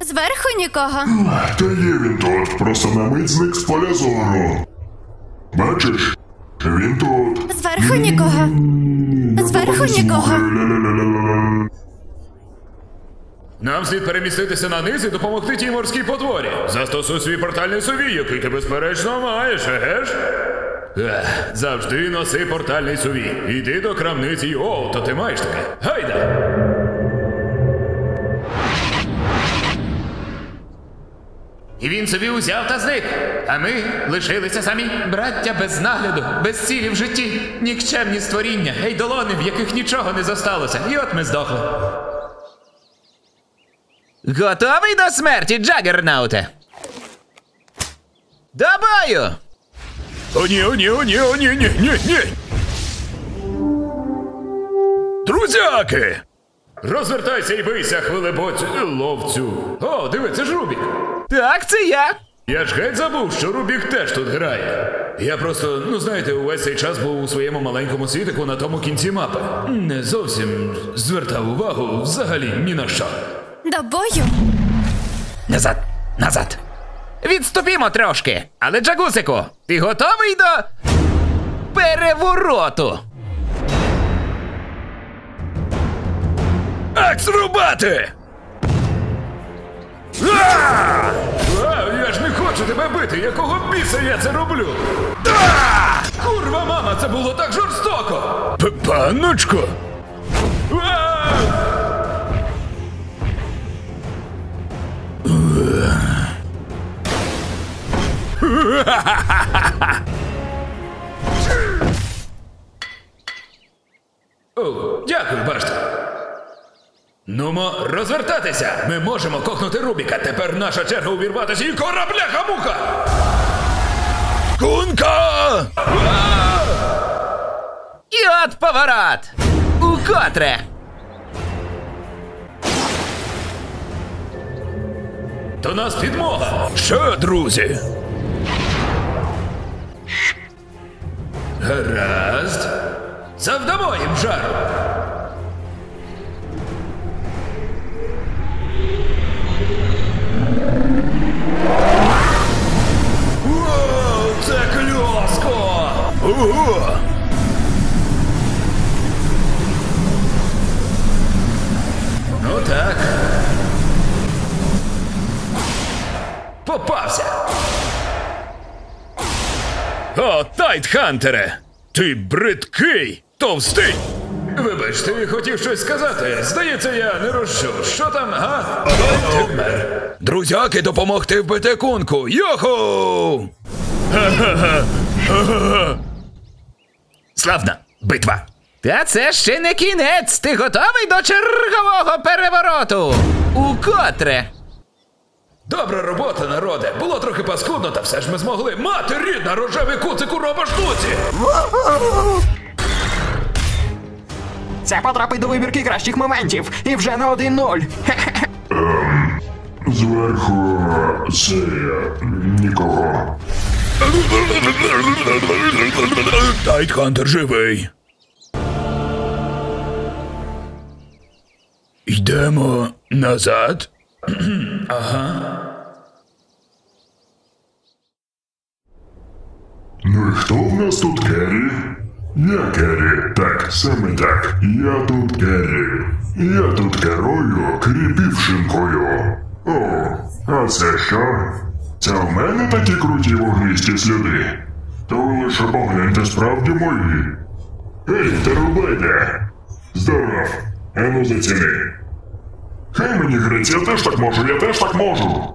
Зверху нікого. Та є він тут, просто на мить зник з поля зору. Бачиш? Він тут. Зверху нікого. Зверху нікого. Нам слід переміститися на низ і допомогти тій морській потворі. Застосуй свій портальний сувій, який ти безперечно маєш, еге ж? Ех, завжди носи портальний сувій. Іди до крамниці, о, то ти маєш таке. Гайда! І він собі узяв та зник. А ми лишилися самі. Браття без нагляду, без цілі в житті, нікчемні створіння, гейдолони, в яких нічого не зосталося. І от ми здохли. Готовий до смерті, Джагернауте? До бою! О, ні, о, ні, о, ні, о, ні, ні, ні, ні. Друзяки! Розвертайся і бийся, хвилебоць, ловцю. О, диви, це ж Рубік. Так, це я. Я ж геть забув, що Рубік теж тут грає. Я просто, ну знаєте, увесь цей час був у своєму маленькому світику на тому кінці мапи. Не зовсім звертав увагу взагалі ні на що. До бою. Назад, назад. Відступімо трошки. Але, Джагусику, ти готовий до перевороту? Акс рубати! А! Тебе бити, якого біса я це роблю? А! Курва мама, це було так жорстоко! Панночко! А! О, дякую, башта. Нумо, розвертатися! Ми можемо кохнути Рубіка. Тепер наша черга увірватися і корабля муха Кунка! І от поворот! Укотре! До нас підмога! Що, друзі? Гаразд. Завдамо їм жару. Ну так. Попався. О, Тайтхантере! Ти бридкий, товстий. Вибач, ти хотів щось сказати. Здається, я не розчув. Що там, га? Вмер. Друзяки, допомогти вбити кунку. Йоху! Славна битва! Та це ще не кінець! Ти готовий до чергового перевороту? Укотре! Добра робота, народе. Було трохи паскудно, та все ж ми змогли. Мати рідна, рожевий куцику роба штуці. Це потрапить до вибірки кращих моментів. І вже на 1-0. Хе-хе. Зверху це нікого. Тайтхантер живий. Йдемо назад. ага. Ну і хто в нас тут Керрі? Я Керрі. Так, саме так. Я тут Керрі. Я тут керую кріпівшинкою. О, а це що? Це в мене такі круті вогнисті сліди. То ви лише погляньте справді мої. Ей, Терубеде! Здоров. Ану заціни. Хай мені грець, я теж так можу, я теж так можу.